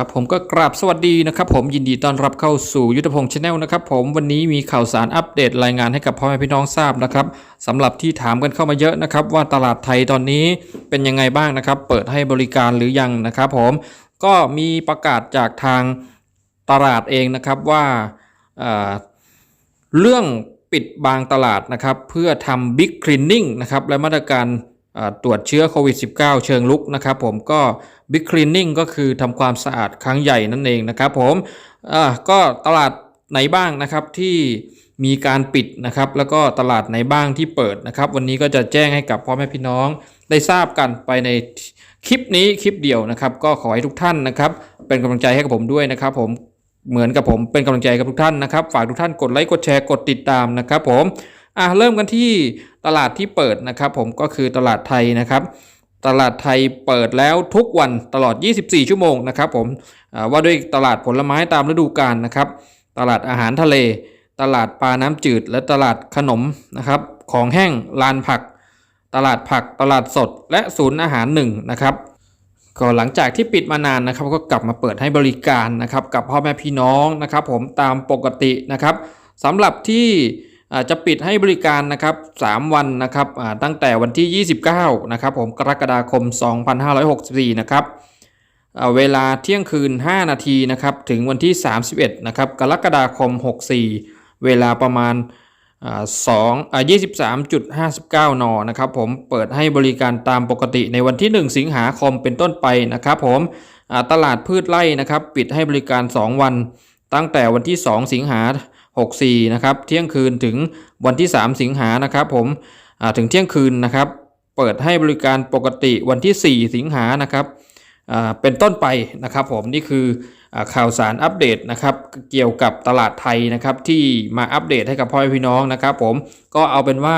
ครับผมก็กราบสวัสดีนะครับผมยินดีต้อนรับเข้าสู่ยุทธพงศ์ชาแนลนะครับผมวันนี้มีข่าวสารอัปเดตรายงานให้กับพ่อแม่พี่น้องทราบนะครับสำหรับที่ถามกันเข้ามาเยอะนะครับ ว่าตลาดไทยตอนนี้เป็นยังไงบ้างนะครับ เปิดให้บริการหรือยังนะครับผมก็มีประกาศจากทางตลาดเองนะครับว่าอ่าเรื่องปิดบางตลาดนะครับ เพื่อทำบิ๊กคลีนนิ่งนะครับและมาตรการ ตรวจเชื้อโควิด -19 เชิงลุกนะครับผมก็บิ๊กคลีนนิ่งก็คือทำความสะอาดครั้งใหญ่นั่นเองนะครับผมก็ตลาดไหนบ้างนะครับที่มีการปิดนะครับ แล้วก็ตลาดไหนบ้างที่เปิดนะครับ วันนี้ก็จะแจ้งให้กับพ่อแม่พี่น้องได้ทราบกันไปในคลิปนี้คลิปเดียวนะครับ ก็ขอให้ทุกท่านนะครับ เป็นกำลังใจให้กับผมด้วยนะครับ ผมเหมือนกับผมเป็นกำลังใจกับทุกท่านนะครับ ฝากทุกท่านกดไลค์กดแชร์กดติดตามนะครับ ผม อะเริ่มกันที่ตลาดที่เปิดนะครับผมก็คือตลาดไทยนะครับตลาดไทยเปิดแล้วทุกวันตลอด 24 ชั่วโมงนะครับผมว่าด้วยตลาดผลไม้ตามฤดูกาลนะครับ ตลาดอาหารทะเล ตลาดปลาน้ำจืด และตลาดขนมนะครับ ของแห้งลานผัก ตลาดผัก ตลาดสด และศูนย์อาหารหนึ่งนะครับ ก็หลังจากที่ปิดมานานนะครับ ก็กลับมาเปิดให้บริการนะครับ กับพ่อแม่พี่น้องนะครับ ผมตามปกตินะครับสำหรับที่ จะปิดให้บริการนะครับ 3 วันนะครับตั้งแต่วันที่ 29 นะครับ ผมกรกฎาคม 2564 นะครับอ่าเวลาเที่ยงคืน 5 นาทีนะครับ ถึงวันที่ 31 นะครับ กรกฎาคม 64 เวลาประมาณสองยี่สิบสามจุดห้าสิบเก้านนะครับ ผมเปิดให้บริการตามปกติในวันที่ 1 สิงหาคมเป็นต้นไปนะครับ ผมตลาดพืชไร่นะครับ ปิดให้บริการ 2 วัน ตั้งแต่วันที่ 2 สิงหา 64นะครับเที่ยงคืนถึงวันที่ 3 สิงหานะครับผมถึงเที่ยงคืนนะครับ เปิดให้บริการปกติวันที่ 4 สิงหานะครับเป็นต้นไปนะครับผมนี่คืออข่าวสารอัปเดตนะครับเกี่ยวกับตลาดไทยนะครับที่มาอัปเดตให้กับพ่อแม่พี่น้องนะครับ ผมก็เอาเป็นว่า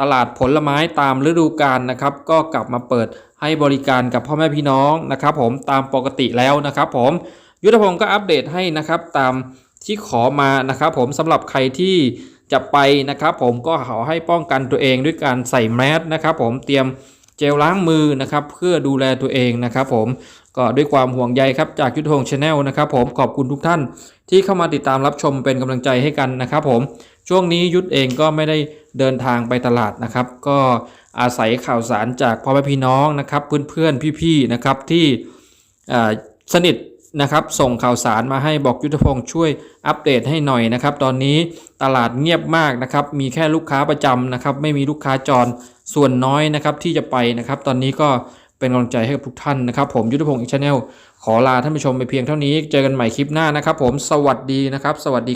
ตลาดผลไม้ตามฤดูกาลนะครับ ก็กลับมาเปิดให้บริการกับพ่อแม่พี่น้องนะครับ ผมตามปกติแล้วนะครับ ผมยุทธพงศ์ก็อัปเดตให้นะครับตาม ที่ขอมานะครับผมสำหรับใครที่จะไปนะครับผมก็ขอให้ป้องกันตัวเองด้วยการใส่แมสนะครับผมเตรียมเจลล้างมือนะครับเพื่อดูแลตัวเองนะครับผมก็ด้วยความห่วงใยครับจากยุทธงชาแนลนะครับผมขอบคุณทุกท่านที่เข้ามาติดตามรับชมเป็นกำลังใจให้กันนะครับผมช่วงนี้ยุทธเองก็ไม่ได้เดินทางไปตลาดนะครับ ก็อาศัยข่าวสารจากพ่อแม่พี่น้องนะครับเพื่อนๆพี่ๆนะครับที่สนิท นะครับส่งข่าวสารมาให้บอกยุทธพงศ์ช่วยอัปเดตให้หน่อยนะครับ ตอนนี้ตลาดเงียบมากนะครับ มีแค่ลูกค้าประจำนะครับ ไม่มีลูกค้าจรส่วนน้อยนะครับที่จะไปนะครับ ตอนนี้ก็เป็นกำลังใจให้กับทุกท่านนะครับ ผมยุทธพงศ์อีกชาแนลขอลาท่านผู้ชมไปเพียงเท่านี้ เจอกันใหม่คลิปหน้านะครับ ผมสวัสดีนะครับ สวัสดี